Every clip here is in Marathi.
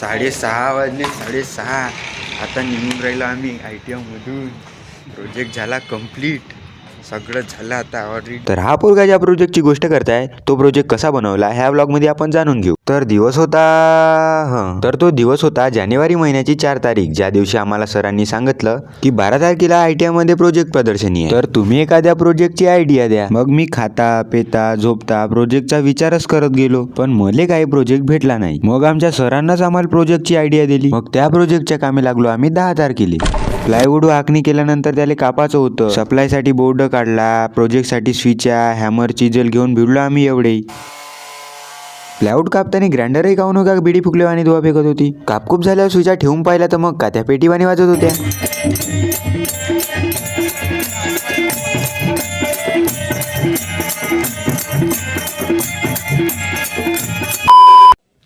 साडेसहा वाजले साडेसहा. आता निघून राहिलो आम्ही आय टी आयमधून प्रोजेक्ट झाला कंप्लीट सगळं झालं आता ऑलरेडी तर हा पोरगा ज्या प्रोजेक्टची गोष्ट करताय तो प्रोजेक्ट कसा बनवला ह्या ब्लॉगमध्ये आपण जाणून घेऊ. तर दिवस होता हं. तर तो दिवस होता जानेवारी महिन्याची चार तारीख ज्या दिवशी आम्हाला सरांनी सांगितलं की बारा तारखेला आयटीआयमध्ये प्रोजेक्ट प्रदर्शनी आहे. तर तुम्ही एखाद्या प्रोजेक्टची आयडिया द्या. मग मी खाता पेता झोपता प्रोजेक्टचा विचारच करत गेलो पण मले काही प्रोजेक्ट भेटला नाही. मग आमच्या सरांनाच आम्हाला प्रोजेक्टची आयडिया दिली. मग त्या प्रोजेक्टच्या कामी लागलो आम्ही दहा तारखेला. प्लायवूड आखणी केल्यानंतर त्याला कापाचं होतं. सप्लायसाठी बोर्ड काढला प्रोजेक्टसाठी स्विचा हॅमर चिजल घेऊन भिडलो आम्ही एवढे. प्लायवूड कापताना ग्राइंडरही काऊन नका बिडी फुकल्यावानी आणि धुवा फेकत होती. कापकूप झाल्यावर स्विचा ठेवून पाहिला तर मग का त्या पेटीवाणी वाजत होत्या?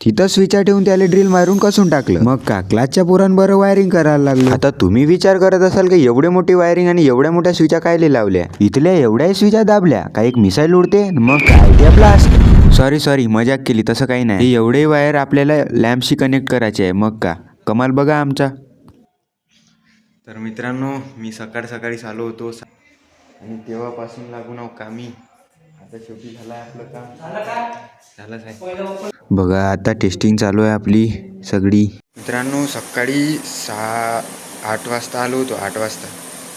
तिथं स्विचा ठेवून त्याला ड्रिल मारून कसून टाकलं. मग का क्लासच्या पोरांबरोबर वायरिंग करायला लागलं. आता तुम्ही विचार करत असाल की एवढे मोठी वायरिंग आणि एवढ्या मोठ्या स्विचा कायले लावल्या? इथल्या एवढ्या स्विचा दाबल्या का एक मिसाईल उडते मग काय त्या ब्लास्ट सॉरी सॉरी मजाक केली तसं काही नाही. हे एवढे वायर आपल्याला लॅम्पशी कनेक्ट करायचे आहे मग का? कमाल बघा आमचा. तर मित्रांनो मी सकाळ सकाळीच आलो होतो. आणि तेव्हापासून लागून कामी. आता शेवटी झालं आपलं काम. झालंच आहे बघा आता टेस्टिंग चालू आहे आपली सगळी. मित्रांनो सकाळी सहा आठ वाजता आलो होतो आठ वाजता.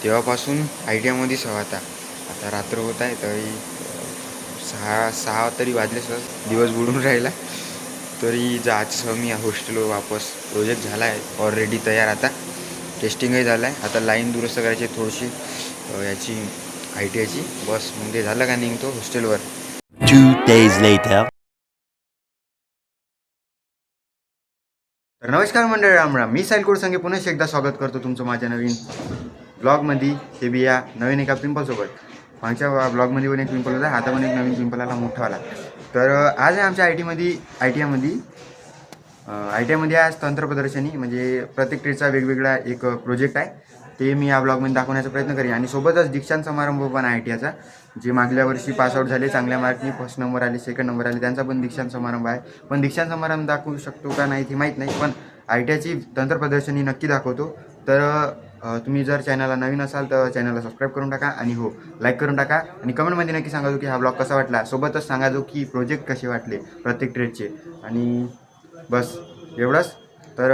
तेव्हापासून आय टी आयमध्येच हवा आता आता रात्र होत आहे तरी सहा सहा तरी वाजले सर. दिवस बुडून राहिला. तरी जायचं मी हॉस्टेलवर वापस प्रोजेक्ट झाला आहे ऑलरेडी तयार आता. टेस्टिंगही झालं आहे आता लाईन दुरुस्त करायची थोडीशी याची आय टी आयची बस मग ते झालं का निघतो हॉस्टेलवर तर नमस्कार मंडळ रामराम मी साईल कोडसंगे पुन्हा एकदा स्वागत करतो तुमचं माझ्या नवीन ब्लॉगमध्ये हे बी या नवीन एका पिंपलसोबत. मागच्या ब्लॉगमध्ये पण एक पिंपल होता आता पण एक नवीन पिंपल आला मोठा आला. तर आज आहे आमच्या आय टीमध्ये आय टी आयमध्ये आय टी आयमध्ये आज तंत्र प्रदर्शनी म्हणजे प्रत्येक ट्रेडचा वेगवेगळा एक प्रोजेक्ट आहे. ते मी या ब्लॉगमध्ये दाखवण्याचा प्रयत्न करेन. आणि सोबतच दीक्षांत समारंभ पण आहे आय टी आयचा जे मागल्या वर्षी पासआउट झाले चांगल्या मार्कनी फर्स्ट नंबर आले सेकंड नंबर आले त्यांचा पण दीक्षांत समारंभ आहे. पण दीक्षांत समारंभ दाखवू शकतो का नाही ते माहीत नाही पण आय टी आयची तंत्र प्रदर्शनी नक्की दाखवतो. तर तुम्ही जर चॅनलला नवीन असाल तर चॅनलला सबस्क्राईब करून टाका आणि हो लाईक करून टाका. आणि कमेंटमध्ये नक्की सांगा जो की हा ब्लॉग कसा वाटला. सोबतच सांगा जो की प्रोजेक्ट कसे वाटले प्रत्येक ट्रेडचे आणि बस एवढंच. तर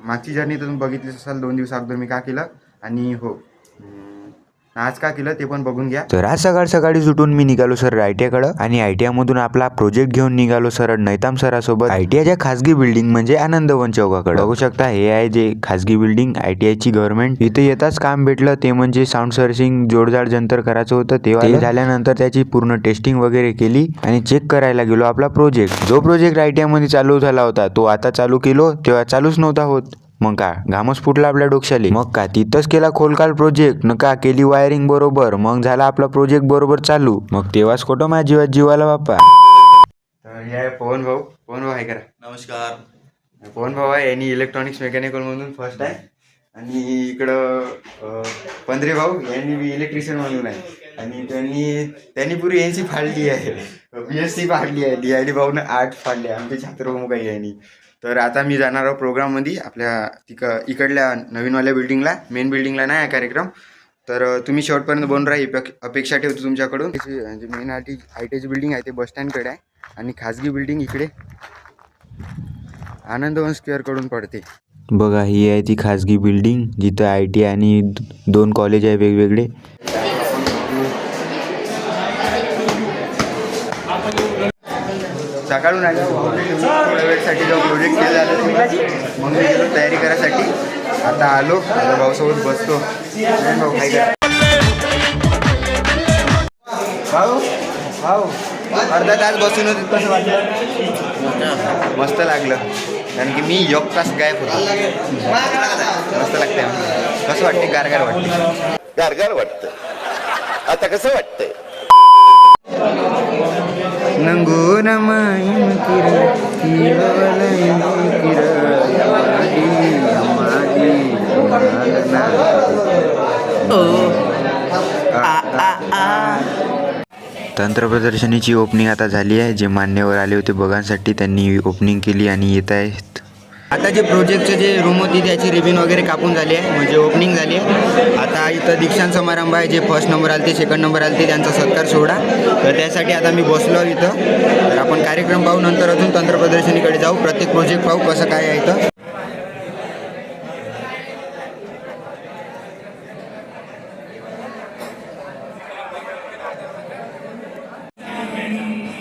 मागची जर्नी तर तुम्ही बघितलीच असाल दोन दिवस अगोदर मी का केलं? आणि हो. आज का केलं ते पण बघून घ्या. तर आज सकाळ सकाळी सुटून मी निघालो सर आय टी आयकडं आणि आय टी आयमधून आपला प्रोजेक्ट घेऊन निघालो सर नैताम सरासोबत. आय टी आयच्या खासगी बिल्डिंग म्हणजे आनंदवन चौकाकडे. बघू शकता हे आहे जे खासगी बिल्डिंग आय टी आयची गव्हर्नमेंट. इथे येताच काम भेटलं ते म्हणजे साऊंड सर्सिंग जोडजाड जंतर करायचं होतं तेव्हा ते झाल्यानंतर त्याची पूर्ण टेस्टिंग वगैरे केली आणि चेक करायला गेलो आपला प्रोजेक्ट. जो प्रोजेक्ट आय टी आयमध्ये चालू झाला होता तो आता चालू केलो तेव्हा चालूच नव्हता होत. मग का घामच फुटला आपल्या डोक्याले मग का तिथंच केला खोलकाल प्रोजेक्ट नका केली वायरिंग बरोबर. मग झाला आपला प्रोजेक्ट बरोबर चालू. मग तेव्हाच खोटं माझ्या जीवात जीवाला बाप्पा तर आहे पवन भाऊ. पवन भाऊ आहे करा नमस्कार. पवन भाऊ आहे. यांनी इलेक्ट्रॉनिक्स मेकॅनिकलमधून फर्स्ट आहे. आणि इकडं अं, पंधरे भाऊ. यांनी बी इलेक्ट्रिशियन म्हणून आहे. आणि त्यांनी त्यांनी पुरी एन सी फाडली आहे. बी एस सी फाडली आहे. डी आय डी भाऊनं आर्ट फाडले. आमचे छात्रप्रमुख आहे यांनी. तर आता मी जाणार आहोत प्रोग्राममध्ये आपल्या तिक इकडल्या नवीनवाल्या बिल्डिंगला मेन बिल्डिंगला नाही आहे कार्यक्रम. तर तुम्ही शेवटपर्यंत बनून राहा ही अपेक्षा ठेवतो तुमच्याकडून. म्हणजे मेन आय टी आय टीची बिल्डिंग आहे ते बस स्टँडकडे आहे आणि खाजगी बिल्डिंग इकडे. आनंदवन स्क्वेअरकडून पडते. बघा ही आहे ती खाजगी बिल्डिंग जिथं आय टी आणि दोन कॉलेज आहे वेगवेगळे. सकाळून आलो थोड्या वेळसाठी जो प्रोजेक्ट केला जातो मग मी गेलो तयारी करायसाठी आता आलो. आता भाऊसोबत बसतो. भाऊ काय करा भाऊ भाऊ अर्धा तास बसून होते. कसं वाटलं? मस्त लागलं. कारण की मी योग तास गायब होतो. मस्त लागते कसं वाटते गारगार वाटते गारगार वाटतं आता कसं वाटतंय? नंगो नमाईम किर किरवलय तंत्र प्रदर्शनीची ओपनिंग आता झाली आहे. जे मान्यवर आले होते बघांसाठी त्यांनी ओपनिंग केली आणि येत आहेत. आता जे प्रोजेक्टचे जे रूम होती त्याची रिबिन वगैरे कापून झाली आहे. म्हणजे ओपनिंग झाली आहे. आता इथं दीक्षांत समारंभ आहे. जे फर्स्ट नंबर आले ते सेकंड नंबर आले ते त्यांचा सत्कार सोहळा. तर त्यासाठी आता मी बसलो इथं. तर आपण कार्यक्रम पाहू नंतर अजून तंत्रप्रदर्शनीकडे जाऊ. प्रत्येक प्रोजेक्ट पाहू कसं काय आहे इथं.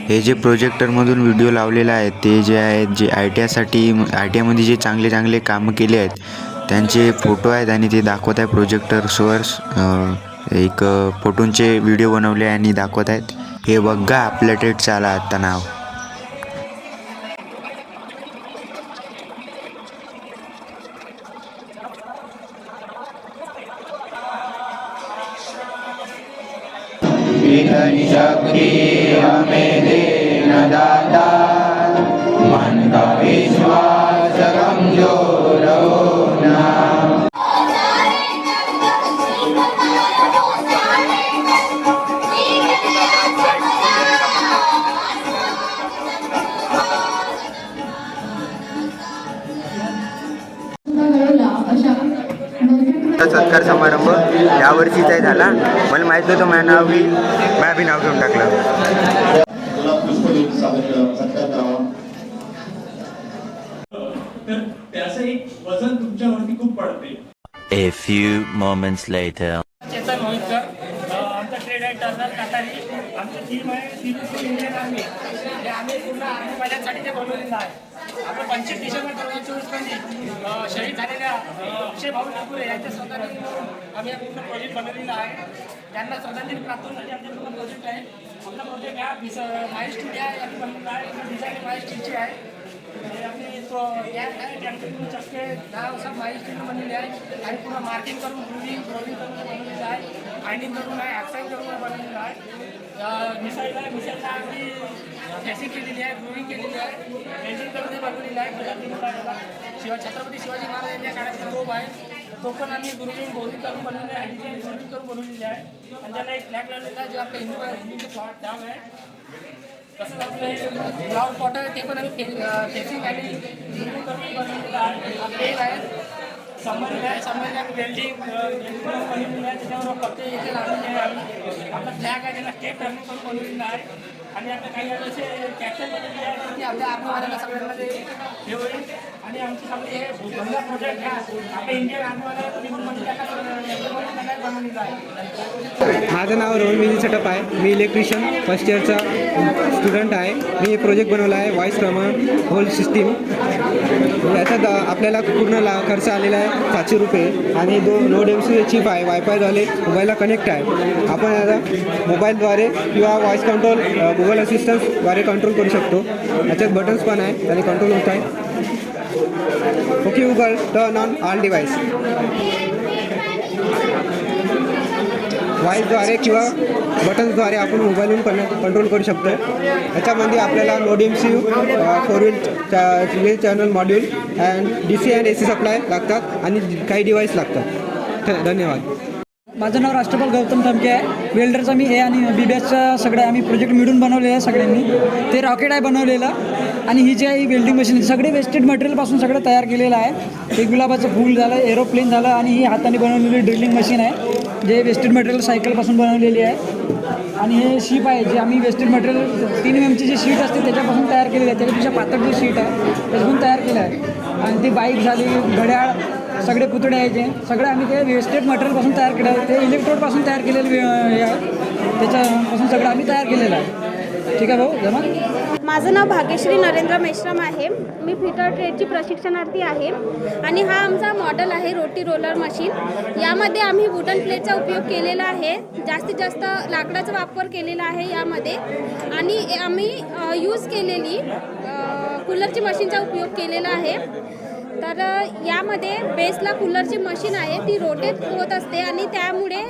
हे जे प्रोजेक्टरमधून व्हिडिओ लावलेला आहे ते जे आहेत जे आय टी आयसाठी आय टी आयमध्ये जे चांगले चांगले कामं केले आहेत त्यांचे फोटो आहेत आणि ते दाखवत आहे प्रोजेक्टर्सवर एक फोटोंचे व्हिडिओ बनवले आणि दाखवत आहेत. हे बघा आपल्या टेटचं आला आता नाव. વિઘ્ન શક્તિ અમે દેન દાતા सत्कार समारंभ यावर्षीचाही झाला. मला माहीत नव्हतं माझं नाव बी माझं बी नाव घेऊन टाकलं. त्याचं एक वजन तुमच्यावरती खूप पडते. A few moments later. Chetan आमचा ट्रेड आहे टर्नर कातारी आमची टीम आहे टीम इंडियन आर्मी हे आम्ही पूर्ण आर्मी माझ्यासाठी ते बनवलेलं आहे. आपण पंचवीस डिसेंबर दोन हजार चोवीसमध्ये अं, शहीद झालेल्या अं, अक्षय भाऊ ठाकूर यांच्या श्रद्धांजली म्हणून आम्ही हा पूर्ण प्रोजेक्ट बनवलेला आहे. त्यांना श्रद्धांजली प्राप्त होण्यासाठी आमचा पूर्ण प्रोजेक्ट आहे. आपला प्रोजेक्ट हा माय स्टील आहे आम्ही बनवला आहे. डिझाईन माय स्टीलची आहे. आम्ही तो या पूर्ण चक्के दहा वर्षात माय स्टील बनलेले आहे आणि पूर्ण मार्किंग करून ग्रुविंग ग्रोविंग करून बनवलेलं आहे. फायनिंग करून आहे ऑक्साईड करून बनवलेलं आहे. मिसाईल आहे मिसाईलला आम्ही फेसिंग केलेली आहे ग्रोविंग केलेली आहे. फेसिंग करून ते बनवलेलं आहे कलर शिवा छत्रपती शिवाजी महाराज यांच्या काळातला तोप आहे तो पण आम्ही गुरुजी ग्रोविंग करून बनवलेला आहे डिझाईन ग्रोविंग करून बनवलेली आहे. आणि त्याला एक फ्लॅग लावलेला आहे जो आपल्या हिंदू हिंदूचे फ्लॉट डाव आहे. तसंच आपलं हे ग्राउंड वॉटर आहे ते पण आम्ही फेसिंग आणि रिमूव्ह करून बनवलेलं आहे. आपले आहे समर आहे संबंध आम्ही वेल्डिंग बनवलेलं आहे त्याच्यावर फक्त इथे लावलेले आहे आपला फ्लॅग आहे त्याला स्टेप रनिंग पण बनवलेला आहे. आणि आता काही असे कॅप्चर बनवलेले आहे की आपल्या आर्मीवाल्याला सगळ्यांना ते हे होईल आणि आमचे सगळे हे बंगला प्रोजेक्ट आहे आपल्या इंडियन आर्मीवाल्याला रिमूव्हमध्ये त्यांना बनवलेला आहे. माझं नाव रोहन मिली सेटअप आहे. मी इलेक्ट्रिशियन फर्स्ट इयरचा स्टुडंट आहे. मी हे प्रोजेक्ट बनवला आहे व्हॉइस क्रमांक होल सिस्टीम म्हणजे याच्यात आपल्याला पूर्ण ला खर्च आलेला आहे सातशे रुपये आणि दो नोड एम सी चिप आहे वायफायद्वारे मोबाईलला कनेक्ट आहे. आपण आता मोबाईलद्वारे किंवा व्हॉइस कंट्रोल गुगल असिस्टन्सद्वारे कंट्रोल करू शकतो. याच्यात बटन्स पण आहे त्याने कंट्रोल होत आहे. Okay Google turn on all device व्हॉईसद्वारे किंवा बटन्सद्वारे आपण मोबाईलवरून कन कंट्रोल करू शकतो याच्यामध्ये आपल्याला node C four wheel channel module and D C and A C supply लागतात आणि काही डिवाईस लागतात. धन्यवाद. माझं नाव राष्ट्रपाल गौतम थमके आहे. वेल्डरचा मी ए आणि बी बी एसचं सगळं आम्ही प्रोजेक्ट मिळून बनवलेलं आहे सगळ्यांनी. ते रॉकेट आहे बनवलेलं. आणि ही जी आहे ही वेल्डिंग मशीन सगळे वेस्टेड मटेरियलपासून सगळं तयार केलेलं आहे. एक गुलाबाचं फूल झालं एरोप्लेन झालं आणि ही हाताने बनवलेली ड्रिलिंग मशीन आहे. जे वेस्टेड मटेरियल सायकलपासून बनवलेली आहे. आणि हे शीप आहे जे आम्ही वेस्टेड मटेरियल तीन एम एमची जी शीट असते त्याच्यापासून तयार केलेली आहे. त्याच्यापेक्षा पातळ जी शीट आहे त्याच्यापासून तयार केलं आहे. आणि ती बाईक झाली घड्याळ सगळे पुतळे आहे जे. सगळे आम्ही ते वेस्टेड मटेरियलपासून तयार केलं आहे. ते इलेक्ट्रोडपासून तयार केलेलं आहे. त्याच्यापासून सगळं आम्ही तयार केलेलं आहे. ठीक आहे भाऊ जमा? माझं नाव भाग्यश्री नरेंद्र मेश्राम आहे. मी फिटर ट्रेडची प्रशिक्षणार्थी आहे. आणि हा आमचा मॉडेल आहे रोटी रोलर मशीन यामध्ये आम्ही वुडन प्लेटचा उपयोग केलेला आहे. जास्तीत जास्त लाकडाचा वापर केलेला आहे यामध्ये. आणि आम्ही यूज केलेली कूलरची मशीनचा उपयोग केलेला आहे. तर यामध्ये बेसला कूलरची मशीन आहे. ती रोटेट होत असते आणि त्यामुळे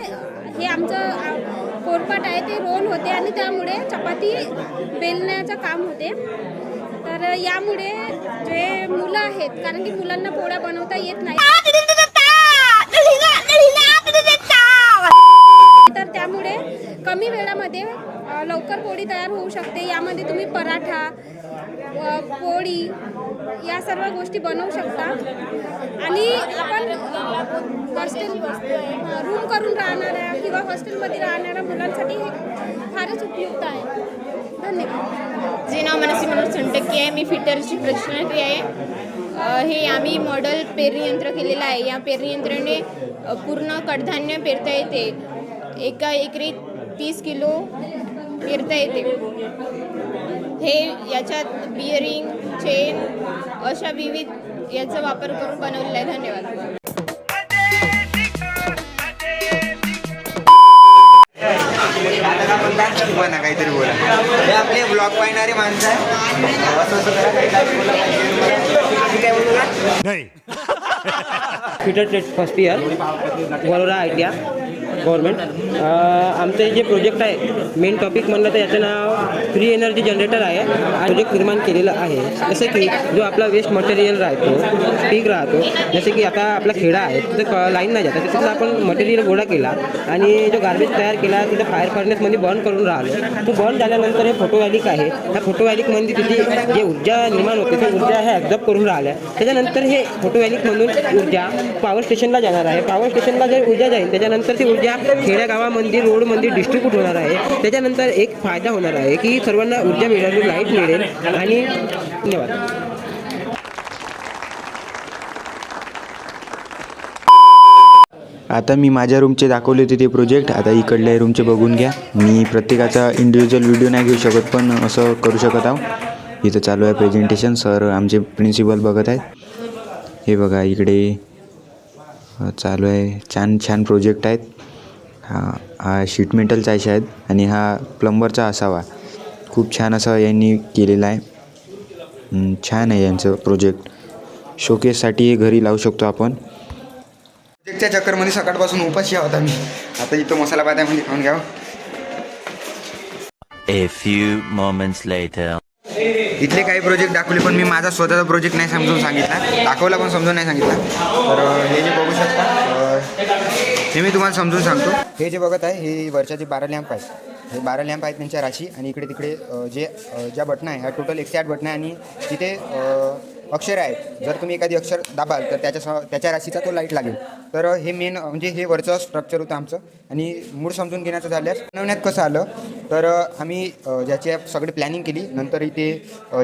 हे आमचं पोरपाट आहे ते रोल होते आणि त्यामुळे चपाती बेलण्याचं काम होते. तर यामुळे जे मुलं आहेत कारण की मुलांना पोळ्या बनवता येत नाही. तर त्यामुळे कमी वेळामध्ये लवकर पोळी तयार होऊ शकते. यामध्ये तुम्ही पराठा पोळी या सर्व गोष्टी बनवू शकता. आणि आपण हॉस्टेल रूम करून राहणाऱ्या किंवा हॉस्टेलमध्ये राहणाऱ्या मुलांसाठी हे फारच उपयुक्त आहे. धन्यवाद. जे नाव मनसी मनोज सोनटक्के आहे. मी फिटरची प्रशिक्षणार्थी आहे. हे आम्ही मॉडल पेरणीयंत्र केलेलं आहे. या पेरणीयंत्राने पूर्ण कडधान्य पेरता येते. एका एकरी तीस किलो पेरता येते. हे याच्यात बिअरिंग चेन अशा विविध याचा वापर करून बनवलेला आहे. धन्यवाद. बना काहीतरी बोला हे आपले ब्लॉग पाहणारे माणसं आहे बोला. बोलू trade first year Warora I T I government आमचं जे प्रोजेक्ट आहे मेन टॉपिक म्हणलं तर याचं नाव फ्री एनर्जी जनरेटर आहे. प्रोजेक्ट निर्माण केलेलं आहे. जसं की जो आपला वेस्ट मटेरियल राहतो पीक राहतो जसे की आता आपला खेडा आहे तिथं लाईन नाही जात. तिथं आपण मटेरियल गोळा केला आणि जो गार्बेज तयार केला तिथं फायर फर्नेसमध्ये बर्न करून राहिलो. तो बर्न झाल्यानंतर हे फोटोवॅलिक आहे. त्या फोटोवॅलिकमध्ये तिथे जे ऊर्जा निर्माण होते ती ऊर्जा हे ॲब्झॉर्ब करून राहिल्या. त्याच्यानंतर हे फोटोवॅलिकमधून ऊर्जा पॉवर स्टेशनला जाणार आहे. पॉवर स्टेशनला जर ऊर्जा जाईल त्याच्यानंतर ती ऊर्जा खेड्यागावामध्ये रोडमध्ये डिस्ट्रीब्यूट होणार आहे? त्याच्यानंतर एक फायदा होणार आहे की सर्वांना ऊर्जा मिळाली लाइट मिळेल आणि धन्यवाद. आता मी माझ्या रूमचे दाखवले होते ते प्रोजेक्ट आता इकडल्या रूमचे बघून घ्या. मी प्रत्येकाचा इंडिव्हिज्युअल व्हिडिओ नाही घेऊ शकत पण असं करू शकत आहो. इथं चालू आहे प्रेझेंटेशन सर आमचे प्रिन्सिपल बघत आहेत. हे बघा इकडे चालू आहे. छान छान प्रोजेक्ट आहेत. हा हा शीट मेटलचा आहे शायद. आणि हा प्लंबरचा असावा. खूप छान असं यांनी केलेला आहे. छान आहे यांचं प्रोजेक्ट शोकेससाठी हे घरी लावू शकतो आपण. प्रोजेक्टच्या चक्करमध्ये सकाळपासून उपाशी आहोत आम्ही. आता इथं मसाला म्हणजे खाऊन घ्यावं A few moments later. इथले काही प्रोजेक्ट दाखवले पण मी माझा स्वतःचा प्रोजेक्ट नाही समजून सांगितला. दाखवला पण समजून नाही सांगितला. तर हे जे बघू शकता हे मी तुम्हाला समजून सांगतो. हे जे बघत आहे हे वरच्या जे बारा लॅम्प आहेत हे बारा लॅम्प आहेत त्यांच्या राशी आणि इकडे तिकडे जे ज्या बटणं आहे ह्या टोटल एकशे आठ बटणं आहे आणि तिथे अक्षर आहेत जर तुम्ही एखादी अक्षर दाबाल तर त्याच्या त्याच्या राशीचा तो लाइट लागेल. तर हे मेन म्हणजे हे वरचं स्ट्रक्चर होतं आमचं. आणि मूळ समजून घेण्याचं झाल्यास बनवण्यात कसं आलं? तर आम्ही ज्याची सगळी प्लॅनिंग केली. नंतर इथे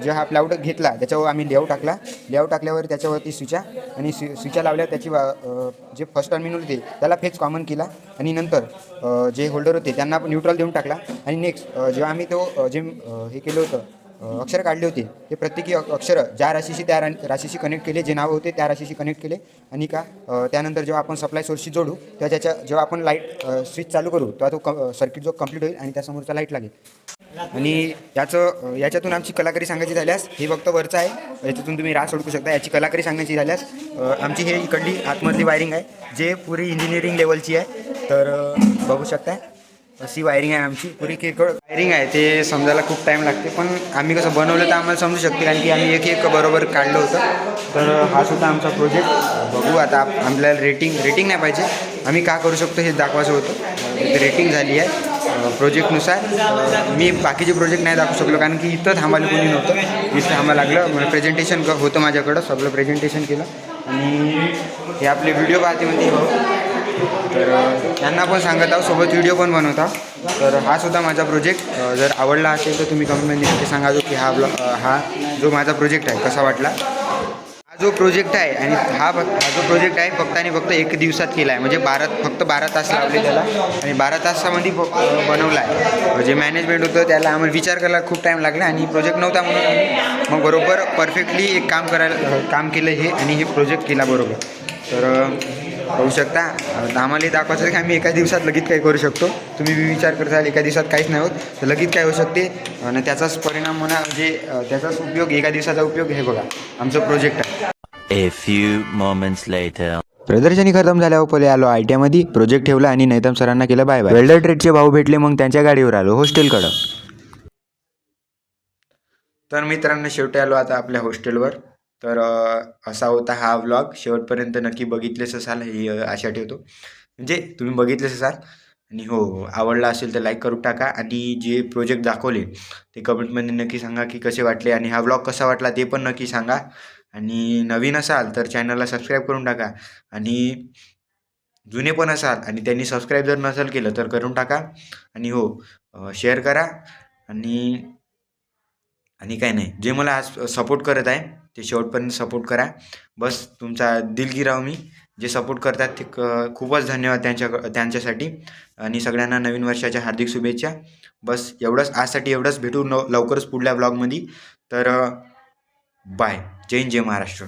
जे हा प्लाऊट घेतला त्याच्यावर आम्ही लेआउट टाकला. लेआउट टाकल्यावर त्याच्यावरती स्विचा आणि स्वि स्विचा लावल्यावर त्याची वा- जे फर्स्ट टर्मिनल होते त्याला फेज कॉमन केला. आणि नंतर जे होल्डर होते त्यांना न्यूट्रल देऊन टाकला. आणि नेक्स्ट जेव्हा आम्ही तो जे हे केलं होतं अक्षर काढले होते. ते प्रत्येकी अक्षरं अक्षर ज्या राशीशी त्या राशीशी कनेक्ट केले जे नावं होते त्या राशीशी कनेक्ट केले. आणि का त्यानंतर जेव्हा आपण सप्लाय सोर्सशी जोडू तेव्हा त्याच्या जेव्हा आपण लाइट स्विच चालू करू तेव्हा तो क सर्किट जो कंप्लीट होईल आणि त्यासमोरचा लाइट लागेल. आणि याचं याच्यातून आमची कलाकारी सांगायची झाल्यास हे फक्त वरचं आहे. याच्यातून तुम्ही रास ओळखू शकता. याची कलाकारी सांगायची झाल्यास आमची हे इकडली आतमधली वायरिंग आहे जे पुरी इंजिनिअरिंग लेवलची आहे. तर बघू शकता अशी वायरिंग आहे आमची. पुरी किरकोळ वायरिंग आहे. ते समजायला खूप टाईम लागते. पण आम्ही कसं बनवलं तर आम्हाला समजू शकते. कारण की आम्ही एक एक बरोबर काढलं होतं. तर हा सुद्धा आमचा प्रोजेक्ट बघू आता आप- आपल्याला रेटिंग रेटिंग नाही पाहिजे. आम्ही का करू शकतो हे दाखवायचं होतं. रेटिंग झाली आहे. प्रोजेक्टनुसार मी बाकीचे प्रोजेक्ट नाही दाखवू शकलो. कारण की इथं थांबायला कोणी नव्हतं. इथं थांबायला लागलं. प्रेझेंटेशन होतं माझ्याकडं. सगळं प्रेझेंटेशन केलं. आणि हे आपले व्हिडिओ पाहते म्हणजे हो तर त्यांना पण सांगत आहोत सोबत व्हिडिओ पण बनवता तर हा सुद्धा माझा प्रोजेक्ट जर आवडला असेल तर तुम्ही कमेंटमध्ये नक्की सांगा जो की हा ब्लॉग हा जो माझा प्रोजेक्ट आहे कसा वाटला? हा जो प्रोजेक्ट आहे आणि हा फक्त हा जो प्रोजेक्ट आहे फक्त आणि फक्त एक दिवसात केला आहे म्हणजे बारा फक्त बारा तास लावले त्याला. आणि बारा तासामध्ये ब- बनवला आहे जे मॅनेजमेंट होतं त्याला आम्हाला विचार करायला खूप टाईम लागला आणि प्रोजेक्ट नव्हता म्हणून आम्ही मग बरोबर परफेक्टली एक काम करायला काम केलं हे आणि हे प्रोजेक्ट केला बरोबर. तर होऊ शकता. आम्हाला दाखवायचं की आम्ही एका दिवसात लगेच काही करू शकतो. तुम्ही विचार करताल एका दिवसात काहीच नाही होत. तर लगेच काय होऊ शकते? आणि त्याचाच परिणाम म्हणा म्हणजे त्याचाच उपयोग एका दिवसाचा उपयोग हे बघा. आमचं प्रोजेक्ट आहे. A few moments later. प्रदर्शनी खतम झाल्यावर पहिले आलो आय टी आयमध्ये प्रोजेक्ट ठेवला आणि नैतम सरांना केलं बाय बाय वेल्डर ट्रेडचे भाऊ भेटले मग त्यांच्या गाडीवर आलो हॉस्टेलकडं तर मित्रांनो शेवटी आलो आता आपल्या हॉस्टेलवर तर असा होता हा व्लॉग शेवटपर्यंत नक्की बघितलेच असाल ही आशा ठेवतो. म्हणजे तुम्ही बघितलेच असाल आणि हो आवडला असेल तर लाईक करून टाका आणि जे प्रोजेक्ट दाखवले ते कमेंटमध्ये नक्की सांगा की कसे वाटले आणि हा व्लॉग कसा वाटला ते पण नक्की सांगा. आणि नवीन असाल तर चॅनलला सबस्क्राईब करून टाका आणि जुने पण असाल आणि त्यांनी सबस्क्राईब जर नसेल केलं तर करून टाका आणि हो शेअर करा आणि आणि काय नाही. जे मला आज सपोर्ट करत आहे ते शेवटपर्यंत सपोर्ट करा. बस तुमचा दिलगिराव मी. जे सपोर्ट करतात ते क खूपच धन्यवाद त्यांच्या त्यांच्यासाठी. आणि सगळ्यांना नवीन वर्षाच्या हार्दिक शुभेच्छा. बस एवढंच. आजसाठी एवढंच. भेटू न लवकरच पुढल्या ब्लॉगमध्ये तर बाय जय हिंद जय महाराष्ट्र.